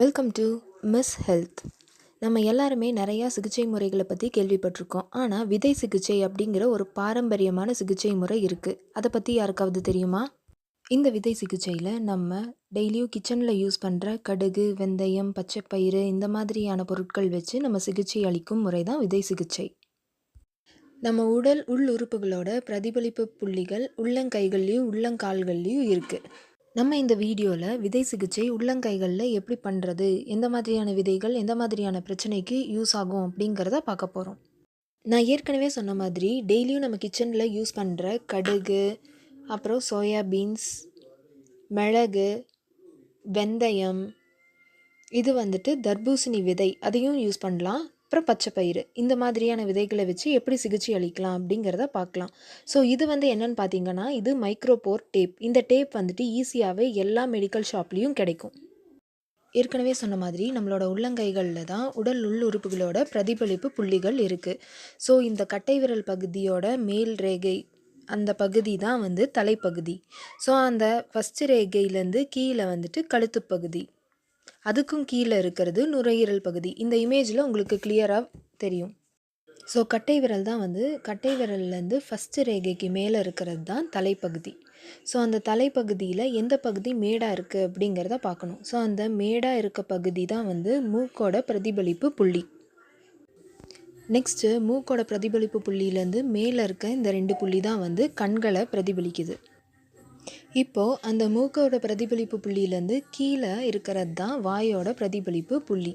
Welcome to miss health நம்ம எல்லாருமே நிறையா சிகிச்சை முறைகளை பற்றி கேள்விப்பட்டிருக்கோம். ஆனால் விதை சிகிச்சை அப்படிங்கிற ஒரு பாரம்பரியமான சிகிச்சை முறை இருக்குது அதை பற்றி யாருக்காவது தெரியுமா? இந்த விதை சிகிச்சையில் நம்ம டெய்லியும் கிச்சனில் யூஸ் பண்ணுற கடுகு வெந்தயம் பச்சைப்பயிறு இந்த மாதிரியான பொருட்கள் வச்சு நம்ம சிகிச்சை அளிக்கும் முறை தான் விதை சிகிச்சை. நம்ம உடல் உள் உறுப்புகளோட பிரதிபலிப்பு புள்ளிகள் உள்ளங்கைகள்லேயும் உள்ளங்கால்கள்லேயும் இருக்குது நம்ம இந்த வீடியோவில் விதை சிகிச்சை உள்ளங்கைகளில் எப்படி பண்ணுறது எந்த மாதிரியான விதைகள் எந்த மாதிரியான பிரச்சனைக்கு யூஸ் ஆகும் அப்படிங்கிறத பார்க்க போகிறோம் நான் ஏற்கனவே சொன்ன மாதிரி டெய்லியும் நம்ம கிச்சனில் யூஸ் பண்ணுற கடுகு அப்புறம் சோயா பீன்ஸ் மிளகு வெந்தயம் இது வந்துட்டு தர்பூசணி விதை அதையும் யூஸ் பண்ணலாம். அப்புறம் பச்சை பயிறு. இந்த மாதிரியான விதைகளை வச்சு எப்படி சிகிச்சை அளிக்கலாம் அப்படிங்கிறத பார்க்கலாம். ஸோ இது வந்து என்னென்னு பார்த்தீங்கன்னா இது மைக்ரோபோர் டேப். இந்த டேப் வந்துட்டு ஈஸியாகவே எல்லா மெடிக்கல் ஷாப்லேயும் கிடைக்கும். ஏற்கனவே சொன்ன மாதிரி நம்மளோட உள்ளங்கைகளில் தான் உடல் உள் உறுப்புகளோட பிரதிபலிப்பு புள்ளிகள் இருக்குது ஸோ இந்த கட்டை விரல் பகுதியோட மேல் ரேகை அந்த பகுதி தான் வந்து தலைப்பகுதி. ஸோ அந்த ஃபஸ்ட்டு ரேகையிலேருந்து கீழே வந்துட்டு கழுத்து பகுதி. அதுக்கும் கீழே இருக்கிறது நுரையீரல் பகுதி. இந்த இமேஜில் உங்களுக்கு கிளியராக தெரியும். ஸோ கட்டை விரல் தான் வந்து கட்டை விரல்லேருந்து ஃபஸ்ட்டு ரேகைக்கு மேலே இருக்கிறது தான் தலைப்பகுதி. ஸோ அந்த தலைப்பகுதியில் எந்த பகுதி மேடாக இருக்குது அப்படிங்கிறத பார்க்கணும். ஸோ அந்த மேடாக இருக்க பகுதி தான் வந்து மூக்கோட பிரதிபலிப்பு புள்ளி. நெக்ஸ்ட்டு மூக்கோட பிரதிபலிப்பு புள்ளியிலேருந்து மேலே இருக்க இந்த ரெண்டு புள்ளி தான் வந்து கண்களை பிரதிபலிக்குது. இப்போது அந்த மூக்கோட பிரதிபலிப்பு புள்ளியிலேருந்து கீழே இருக்கிறது தான் வாயோட பிரதிபலிப்பு புள்ளி.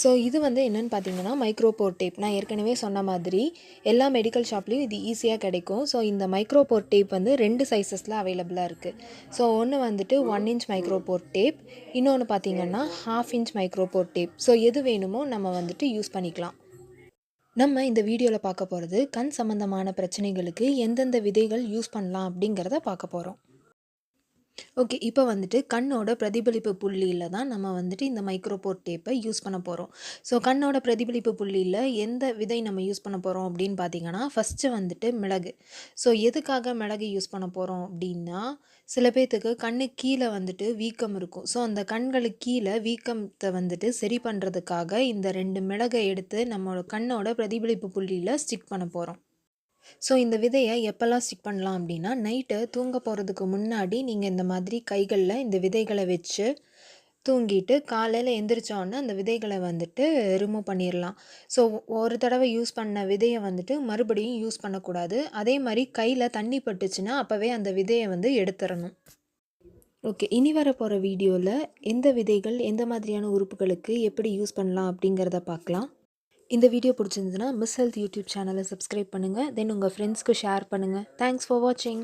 ஸோ இது வந்து என்னென்னு பார்த்தீங்கன்னா மைக்ரோபோர் டேப் நான் ஏற்கனவே சொன்ன மாதிரி எல்லா மெடிக்கல் ஷாப்லேயும் இது ஈஸியாக கிடைக்கும். ஸோ இந்த மைக்ரோபோர் டேப் வந்து ரெண்டு சைஸஸில் அவைலபிளாக இருக்குது ஸோ ஒன்று வந்துட்டு ஒன் இன்ச் மைக்ரோபோர் டேப் இன்னொன்று பார்த்தீங்கன்னா half inch micropore tape so எது வேணுமோ நம்ம வந்துட்டு யூஸ் பண்ணிக்கலாம். நம்ம இந்த வீடியோவில் பார்க்க போகிறது கண் சம்மந்தமான பிரச்சனைகளுக்கு எந்தெந்த விதைகள் யூஸ் பண்ணலாம் அப்படிங்கிறத பார்க்க போகிறோம் ஓகே இப்போ வந்துட்டு கண்ணோட பிரதிபலிப்பு புள்ளியில் தான் நம்ம வந்துட்டு இந்த மைக்ரோபோர்ட் டேப்பை யூஸ் பண்ண போகிறோம் ஸோ கண்ணோட பிரதிபலிப்பு புள்ளியில் எந்த விதை நம்ம யூஸ் பண்ண போகிறோம் அப்படின்னு பார்த்தீங்கன்னா ஃபஸ்ட்டு வந்துட்டு மிளகு. ஸோ எதுக்காக மிளகு யூஸ் பண்ண போகிறோம் அப்படின்னா சில பேர்த்துக்கு கண்ணு கீழே வந்துட்டு வீக்கம் இருக்கும். ஸோ அந்த கண்களுக்கு கீழே வீக்கத்தை வந்துட்டு சரி பண்ணுறதுக்காக இந்த ரெண்டு மிளகை எடுத்து நம்மளோட கண்ணோட பிரதிபலிப்பு புள்ளியில் ஸ்டிக் பண்ண போகிறோம் ஸோ இந்த விதையை எப்போல்லாம் ஸ்டிக் பண்ணலாம் அப்படின்னா நைட்டு தூங்க போகிறதுக்கு முன்னாடி நீங்கள் இந்த மாதிரி கைகளில் இந்த விதைகளை வச்சு தூங்கிட்டு காலையில் எந்திரிச்சோன்னே அந்த விதைகளை வந்துட்டு ரிமூவ் பண்ணிடலாம் ஸோ ஒரு தடவை யூஸ் பண்ண விதையை வந்துட்டு மறுபடியும் யூஸ் பண்ணக்கூடாது. அதே மாதிரி கையில் தண்ணி பட்டுச்சுன்னா அப்போவே அந்த விதையை வந்து எடுத்துடணும் ஓகே இனி வர போகிற வீடியோவில் எந்த விதைகள் எந்த மாதிரியான உறுப்புகளுக்கு எப்படி யூஸ் பண்ணலாம் அப்படிங்கிறத பார்க்கலாம். இந்த வீடியோ பிடிச்சிருந்ததுன்னா மிஸ் ஹெல்த் யூடியூப் சேனலை சப்ஸ்கிரைப் பண்ணுங்கள் தென் உங்கள் ஃப்ரெண்ட்ஸ்க்கு ஷேர் பண்ணுங்கள் தேங்க்ஸ் ஃபார் வாட்சிங்